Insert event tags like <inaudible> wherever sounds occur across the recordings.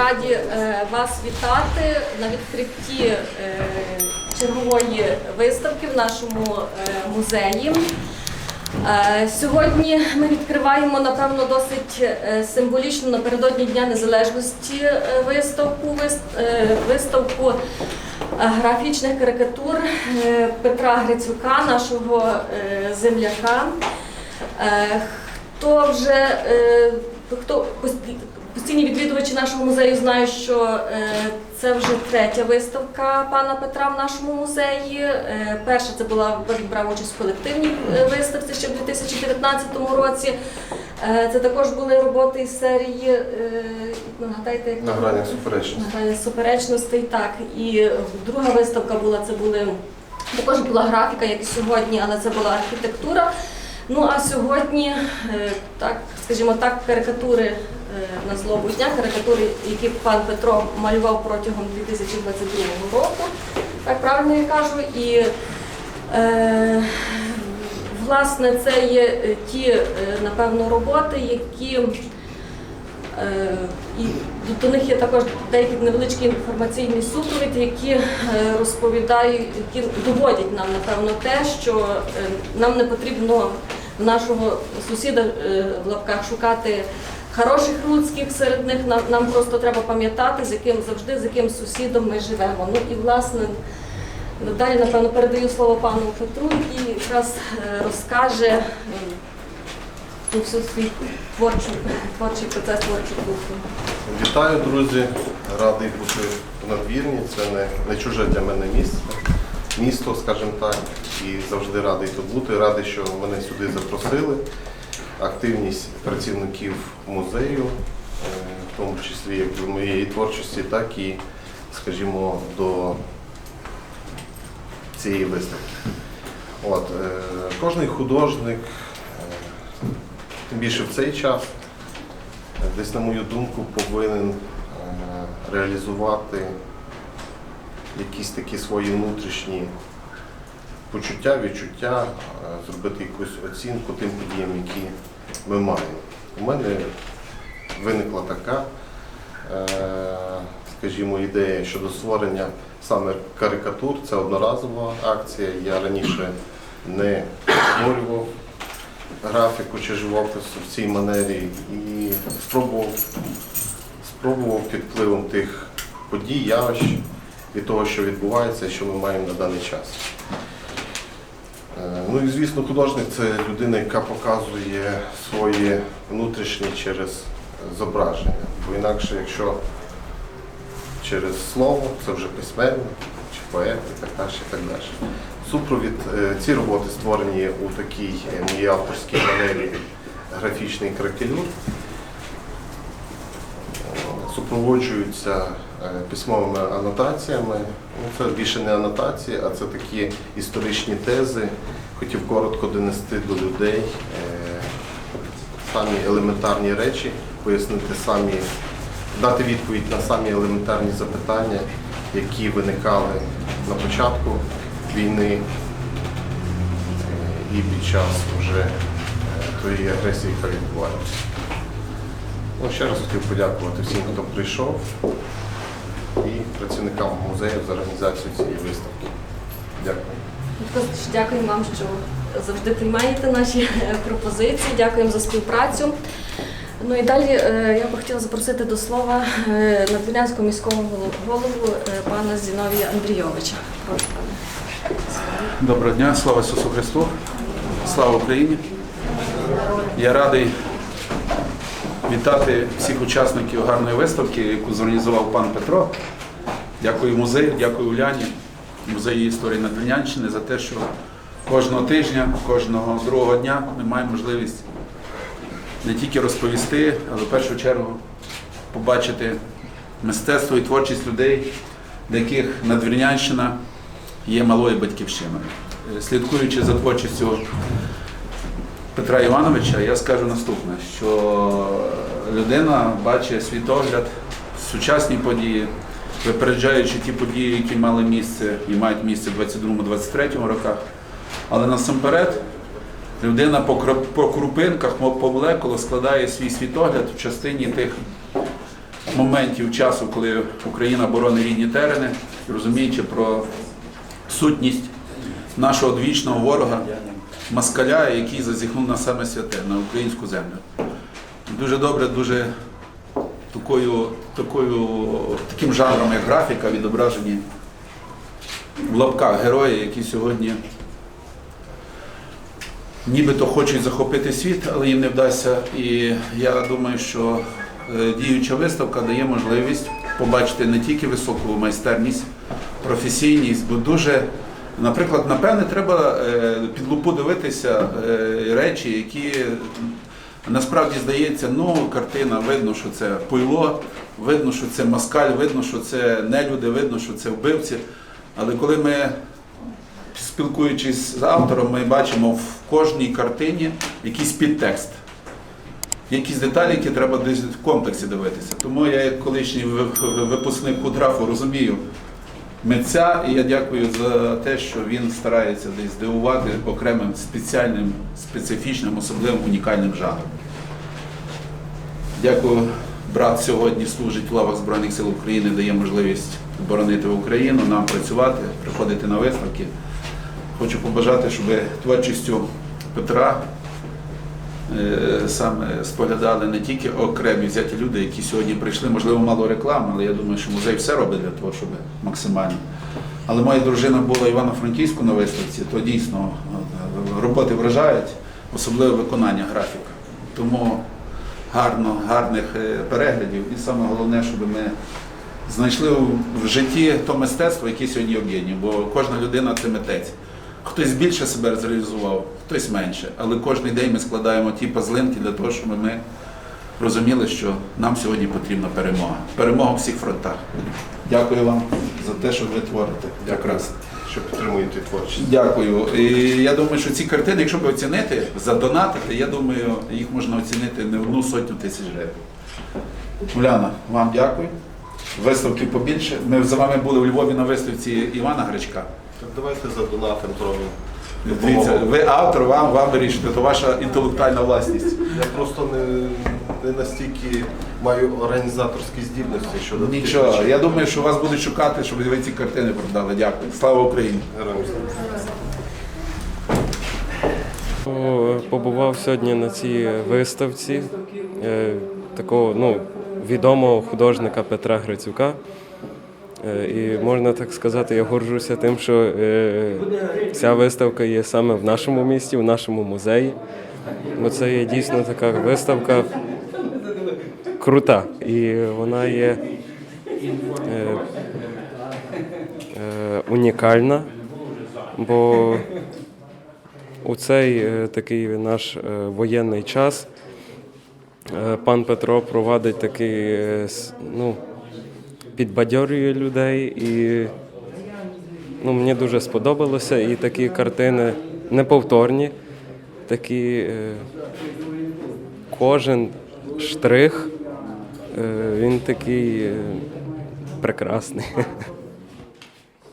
раді е, вас вітати на відкритті е, чергової виставки в нашому е, музеї. Сьогодні ми відкриваємо, напевно, досить символічну напередодні Дня Незалежності виставку, вис- виставку графічних карикатур Петра Грицюка, нашого земляка. Хто вже хто постійні відвідувачі нашого музею знають, що е, це вже третя виставка пана Петра в нашому музеї. Е, Перша це була брав участь в колективній е, виставці ще в 2019 році. Це також були роботи із серії. е, Нагадайте, як На гранях суперечності. Суперечностей, так. І друга виставка була, це були також була графіка, як і сьогодні, але це була архітектура. Ну а сьогодні, так, скажімо так, карикатури на злобу дня, карикатури, які пан Петро малював протягом 2022 року, так правильно я кажу. І е, власне це є е, ті, е, напевно, роботи, які Е, І до них є також деякі невеличкі інформаційні супровід, які е, розповідають, які доводять нам напевно те, що е, нам не потрібно нашого сусіда е, в лапках шукати хороших людських серед них. Нам, нам просто треба пам'ятати, з яким завжди з яким сусідом ми живемо. Ну і власне. Далі, напевно, передаю слово пану Петру, який якраз е, розкаже ну, всю свій творчий, творчий процес творчу духу. Вітаю, друзі! Радий бути в надвірні. Це не, не чуже для мене місце, місто, скажімо так. І завжди радий тут бути. Радий, що мене сюди запросили. Активність працівників музею, е, в тому числі як до моєї творчості, так і, скажімо, до цієї виставки. От, е, кожний художник, е, тим більше в цей час, десь, на мою думку, повинен реалізувати якісь такі свої внутрішні почуття, відчуття, зробити якусь оцінку тим подіям, які ми маємо. У мене виникла така, е, скажімо, ідея щодо створення саме карикатур. Це одноразова акція. Я раніше не створював графіку чи живопис в цій манері і спробував, спробував під впливом тих подій, явищ і того, що відбувається що ми маємо на даний час. Е, Ну і звісно, художник це людина, яка показує своє внутрішнє через зображення. Бо інакше, якщо через слово, це вже письменник чи поет і так далі. І так далі. Супровід е, ці роботи створені у такій е, моїй авторській манері графічний кракелюр. Е, Супроводжуються е, письмовими анотаціями. Ну, Це більше не анотації, а це такі історичні тези. Хотів коротко донести до людей е, самі елементарні речі, пояснити самі, дати відповідь на самі елементарні запитання, які виникали на початку війни е, і під час вже е, тої агресії, яка відбувається. Ну, ще раз хотів подякувати всім, хто прийшов, і працівникам музею за організацію цієї виставки. Дякую. Також дякуємо вам, що завжди приймаєте наші е, пропозиції. Дякуємо за співпрацю. Ну і далі е, я би хотіла запросити до слова е, надвірнянського міського голову пана Зіновія Андрійовича. Доброго дня, слава Ісусу Христу, слава Україні. Я радий вітати всіх учасників гарної виставки, яку зорганізував пан Петро. Дякую музею, дякую Уляні, музею історії Надвірнянщини за те, що кожного тижня, кожного другого дня ми маємо можливість не тільки розповісти, але в першу чергу побачити мистецтво і творчість людей, для яких Надвірнянщина є малою батьківщиною. Е, Слідкуючи за творчістю Петра Івановича, я скажу наступне, що людина бачить світогляд, сучасні події, випереджаючи ті події, які мали місце і мають місце в 22-23 роках. Але насамперед людина по крупинках, по молекулах складає свій світогляд в частині тих моментів часу, коли Україна боронить рідні терени, розуміючи про сутність нашого одвічного ворога, москаля, який зазіхнув на саме святе, на українську землю. Дуже добре, дуже такою, такою, таким жанром, як графіка, відображені в лапках герої, які сьогодні нібито хочуть захопити світ, але їм не вдасться. І я думаю, що е, діюча виставка дає можливість побачити не тільки високу майстерність, професійність, бо дуже, наприклад, напевне, треба е, під лупу дивитися е, речі, які насправді здається, ну, картина, видно, що це пойло, видно, що це москаль, видно, що це нелюди, видно, що це вбивці. Але коли ми спілкуючись з автором, ми бачимо в кожній картині якийсь підтекст. Якісь деталі, які треба десь в комплексі дивитися. Тому я, як колишній ви- ви- випускник Кудрафу, розумію митця, і я дякую за те, що він старається десь здивувати окремим спеціальним, специфічним, особливим унікальним жанром. Дякую, брат сьогодні служить в лавах Збройних сил України, дає можливість боронити Україну, нам працювати, приходити на виставки. Хочу побажати, щоб творчістю Петра е, саме споглядали не тільки окремі взяті люди, які сьогодні прийшли, можливо, мало реклами, але я думаю, що музей все робить для того, щоб максимально. Але моя дружина була Івано-Франківську на виставці, то дійсно е, роботи вражають, особливо виконання графіка. Тому гарно, гарних е, переглядів. І саме головне, щоб ми знайшли в житті то мистецтво, яке сьогодні об'єднує, бо кожна людина це митець. Хтось більше себе зреалізував, хтось менше. Але кожен день ми складаємо ті пазлинки для того, щоб ми розуміли, що нам сьогодні потрібна перемога. Перемога у всіх фронтах. Дякую вам за те, що ви творите. Якраз. Що підтримуєте творчість. Дякую. І я думаю, що ці картини, якщо б оцінити, задонатити, я думаю, їх можна оцінити не одну сотню тисяч гривень. Уляна, вам дякую. Виставки побільше. Ми з вами були у Львові на виставці Івана Гречка. Так давайте за донатом зробимо. Дивіться, ви автор, вам, вам вирішити, то ваша інтелектуальна власність. Я просто не, не настільки маю організаторські здібності щодо Нічого. речей. Я думаю, що вас будуть шукати, щоб ви ці картини продали. Дякую. Слава Україні! Героям слава. О, Побував сьогодні на цій виставці е, такого ну, відомого художника Петра Грицюка. Е, І можна так сказати, я горжуся тим, що е, ця виставка є саме в нашому місті, в нашому музеї. Бо це є дійсно така виставка крута. І вона є е, е, унікальна, бо у цей е, такий наш е, воєнний час е, пан Петро провадить такий, е, ну, підбадьорює людей і ну, мені дуже сподобалося. І такі картини неповторні, такі е, кожен штрих, він такий е, прекрасний.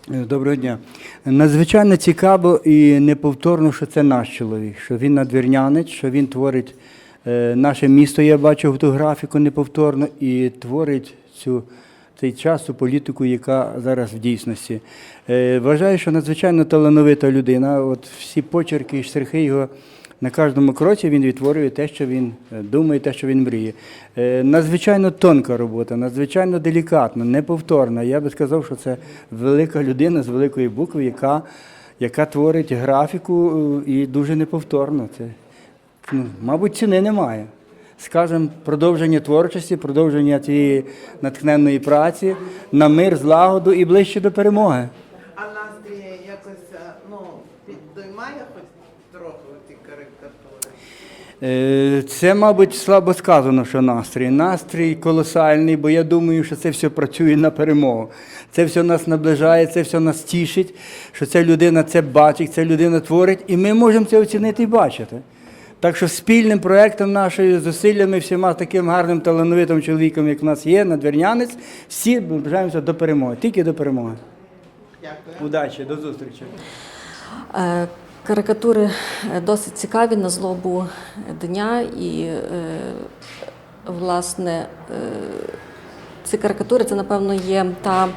Доброго дня. Надзвичайно цікаво і неповторно, що це наш чоловік, що він надвірнянець, що він творить е, наше місто, я бачу ту графіку неповторно, і творить цю, цей час, цю політику, яка зараз в дійсності. Е, Вважаю, що надзвичайно талановита людина. От всі почерки штрихи його на кожному кроці він відтворює те, що він е, думає, те, що він мріє. Е, Надзвичайно тонка робота, надзвичайно делікатна, неповторна. Я би сказав, що це велика людина з великої букви, яка, яка творить графіку е, і дуже неповторно. Це, ну, мабуть, ціни немає. Скажемо, продовження творчості, продовження цієї натхненної праці на мир, злагоду і ближче до перемоги. А настрій якось е, ну, піддоймає хоч трохи ті карикатури. Е, Це, мабуть, слабо сказано, що настрій. Настрій колосальний, бо я думаю, що це все працює на перемогу. Це все нас наближає, це все нас тішить, що ця людина це бачить, ця людина творить, і ми можемо це оцінити і бачити. Так що спільним проєктом нашої зусиллями, всіма таким гарним талановитим чоловіком, як в нас є, надвірнянець, всі наближаємося до перемоги, тільки до перемоги. Дякую. Удачі, до зустрічі. Карикатури е, досить цікаві на злобу дня і, е, власне, е, ці карикатури це, напевно, є та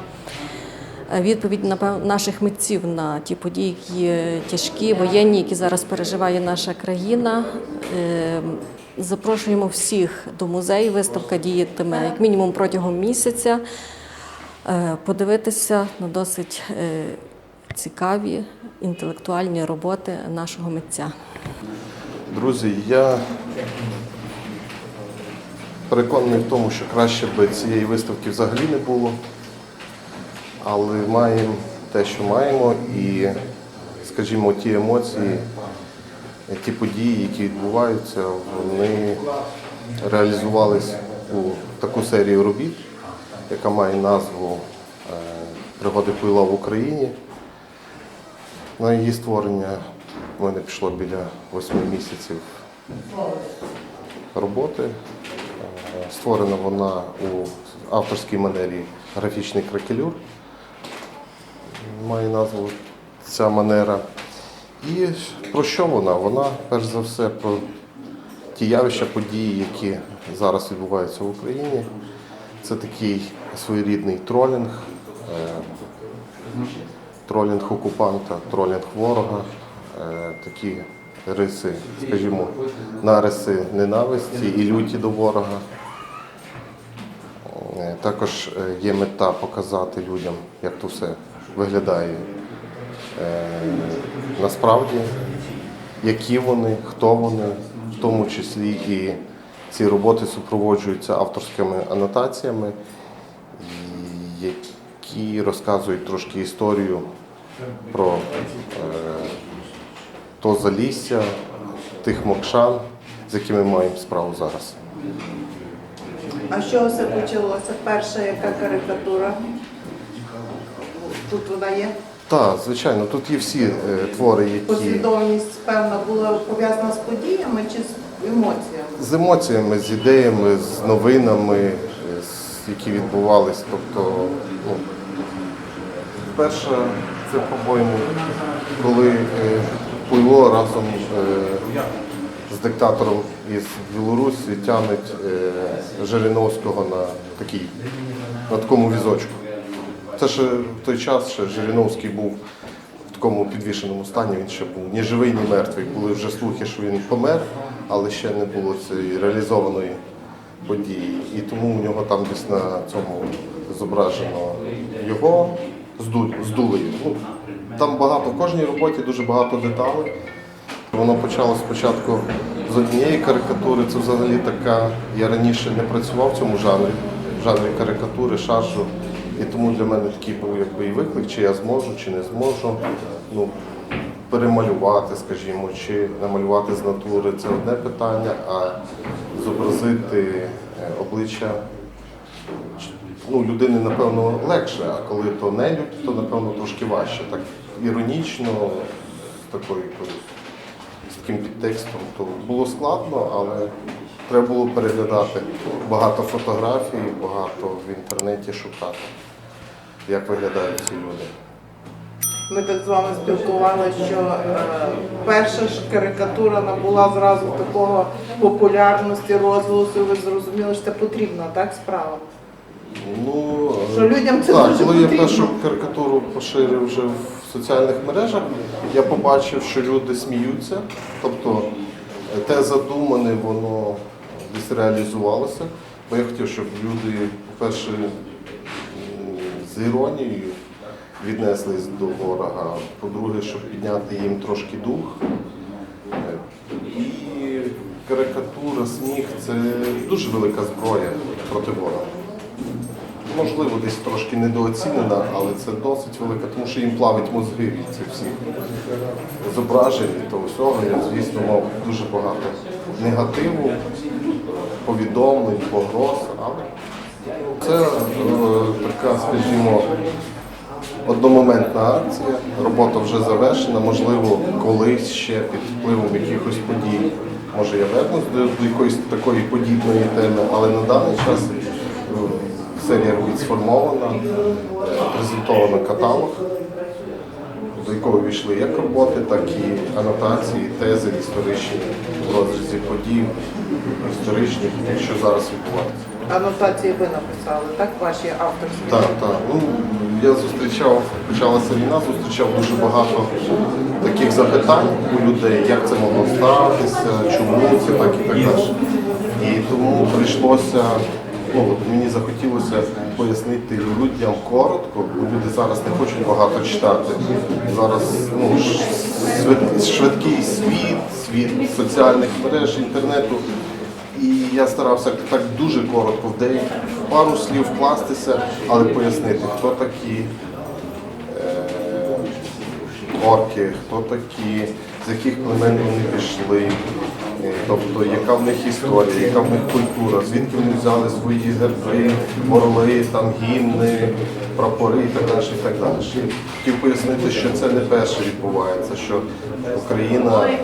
відповідь наших митців на ті події, які тяжкі, воєнні, які зараз переживає наша країна. Запрошуємо всіх до музею. Виставка діятиме як мінімум протягом місяця. Подивитися на досить цікаві інтелектуальні роботи нашого митця. Друзі, я переконаний в тому, що краще би цієї виставки взагалі не було. Але маємо те, що маємо, і, скажімо, ті емоції, ті події, які відбуваються, вони реалізувались у таку серію робіт, яка має назву е, Пригоди Пила в Україні. На її створення в мене пішло біля восьми місяців роботи. Створена вона у авторській манері графічний кракелюр. Має назву ця манера. І про що вона? Вона, перш за все, про ті явища, події, які зараз відбуваються в Україні. Це такий своєрідний тролінг, е, тролінг окупанта, тролінг ворога, е, такі риси, скажімо, нариси ненависті і люті до ворога. Е, Також е, є мета показати людям, як то все виглядає насправді, які вони, хто вони, в тому числі і ці роботи супроводжуються авторськими анотаціями, які розказують трошки історію про е, то залісся, тих мокшан, з якими маємо справу зараз. А з чого все почалося? Перша яка карикатура? Тут вона є. Так, звичайно, тут є всі е, твори, які Послідовність, певна, була пов'язана з подіями чи з емоціями? з емоціями, з ідеями, з новинами, е, з- які відбувались. Тобто, ну, перша, це, по-моєму, коли е, Пуйло разом е, з диктатором із Білорусі тягнуть е, Жириновського на такий, на такому візочку. Це ще в той час ще Жириновський був в такому підвішеному стані, він ще був ні живий, ні мертвий. Були вже слухи, що він помер, але ще не було цієї реалізованої події. І тому у нього там десь на цьому зображено його з ду- з дулею. Ну, там багато, в кожній роботі дуже багато деталей. Воно почало спочатку з однієї карикатури. Це взагалі така. Я раніше не працював в цьому жанрі, в жанрі карикатури, шаржу. І тому для мене такий був якби і виклик, чи я зможу, чи не зможу. Ну, перемалювати, скажімо, чи намалювати з натури це одне питання, а зобразити е, обличчя ну, людини, напевно, легше, а коли то не людь, то напевно трошки важче. Так іронічно, з такою з таким підтекстом, то було складно, але треба було переглядати багато фотографій, багато в інтернеті шукати, як виглядають ці люди. Ми так з вами спілкувалися, що е, перша ж карикатура набула зразу такого популярності, розголосу. Ви зрозуміли, що це потрібна так справа. Ну, Що людям це так, дуже коли я потрібно. першу карикатуру поширив вже в соціальних мережах, я побачив, що люди сміються. Тобто е, те задумане, воно десь реалізувалося. Бо я хотів, щоб люди, по-перше, з іронією віднеслись до ворога. По-друге, щоб підняти їм трошки дух. І карикатура, сміх це дуже велика зброя проти ворога. Можливо, десь трошки недооцінена, але це досить велика, тому що їм плавить мозги від цих всіх зображень і того. Я, звісно, мав дуже багато негативу, повідомлень, погроз, але це е, така, скажімо, одномоментна акція. Робота вже завершена. Можливо, колись ще під впливом якихось подій. Може, я вернусь до, якоїсь такої подібної теми, але на даний час серія робіт сформована, презентовано каталог, до якого війшли як роботи, так і анотації, тези історичні в розрізі подій, історичних, що зараз відбувається. анотації ви написали, так? Ваші авторські? Так, так. Ну, я зустрічав, почалася війна, зустрічав дуже багато таких запитань у людей, як це могло статися, чому це так і так далі. І тому прийшлося, ну от мені захотілося пояснити людям коротко, бо люди зараз не хочуть багато читати. Зараз ну, швидкий світ, світ соціальних мереж, інтернету. І я старався так дуже коротко в деякі пару слів вкластися, але пояснити, хто такі е, орки, хто такі, з яких племен вони пішли, тобто яка в них історія, яка в них культура, звідки вони взяли свої герби, орли, там, гімни, прапори і так далі. І так далі. Хотів пояснити, що це не перше відбувається, що Україна е,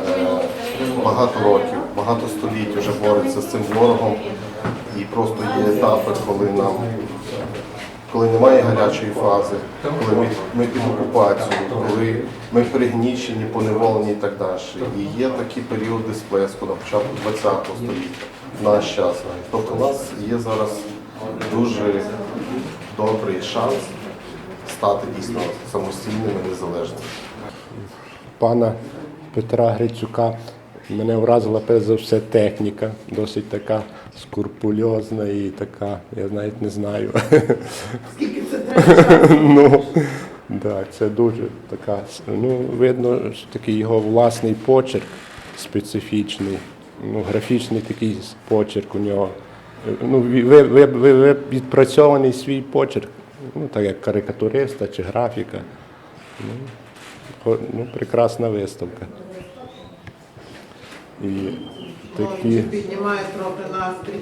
багато років, багато століть вже бореться з цим ворогом, і просто є етапи, коли нам коли немає гарячої фази, коли ми, ми під окупацією, коли ми пригнічені, поневолені і так далі. І є такі періоди сплеску на початку ХХ століття, в наш час. Тобто у нас є зараз дуже добрий шанс стати дійсно самостійними, незалежними. пана Петра Грицюка мене вразила перш за все техніка, досить така скурпульозна і така, я навіть не знаю. Скільки це <laughs> треба? ну, да, це дуже така. Ну, видно, що такий його власний почерк специфічний, ну, графічний такий почерк у нього. Ну, ви, ви, ви, ви, відпрацьований свій почерк, ну, так як карикатуриста чи графіка. Хо- ну, прекрасна виставка. І такі, Піднімає трохи настрій.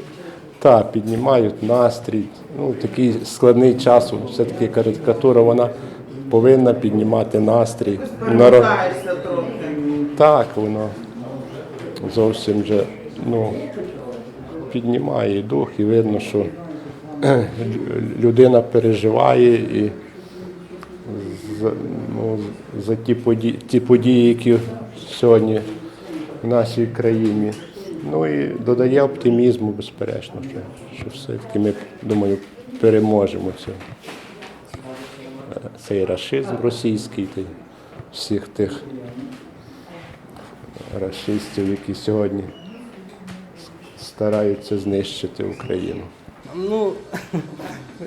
так, піднімають настрій. Ну, такий складний час, все-таки карикатура, вона повинна піднімати настрій. Народ... Трохи. Так, воно зовсім вже ну, піднімає дух і видно, що людина переживає і за, ну, за ті, події, ті події, які сьогодні нашій країні. Ну і додає оптимізму, безперечно, що, що все-таки ми, думаю, переможемо цю, е, цей расизм російський, та всіх тих расистів, які сьогодні стараються знищити Україну. Ну,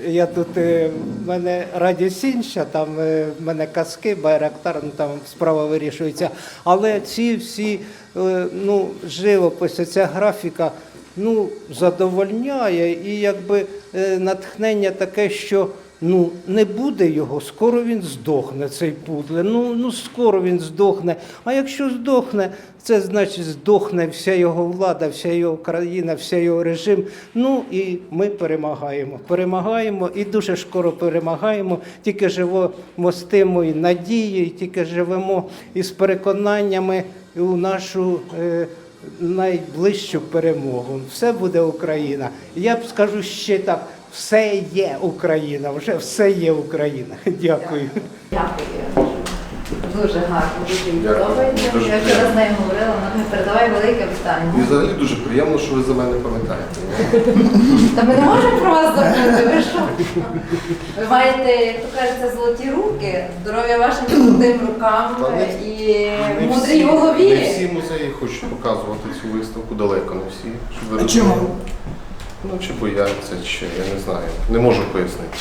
я тут, е, в мене радість інша, там е, в мене казки, байрактар, ну там справа вирішується. Але ці всі, е, ну, живописи, ця графіка, ну, задовольняє і якби натхнення таке, що ну, не буде його, скоро він здохне, цей пудле. Ну, ну скоро він здохне. А якщо здохне, це значить здохне вся його влада, вся його країна, вся його режим. Ну і ми перемагаємо. Перемагаємо і дуже скоро перемагаємо. Тільки живемо з тимою надією, тільки живемо із переконаннями у нашу. Е, Найближчу перемогу. Все буде Україна. Я б скажу ще так: все є Україна, вже все є Україна. <laughs> Дякую. Дякую. Дуже гарно, дуже їй подобається. Дуже Я вчора з нею говорила, вона каже, передавай велике І взагалі дуже приємно, що ви за мене пам'ятаєте. <laughs> Та ми не можемо про вас забути, ви що? Ви маєте, як то кажеться, золоті руки, здоров'я вашим золотим рукам Та і Не мудрій всі- Не голові. всі музеї хочуть показувати цю виставку, далеко не всі. Щоб ви розуміли. Ну, чи бояться, чи я не знаю. Не можу пояснити.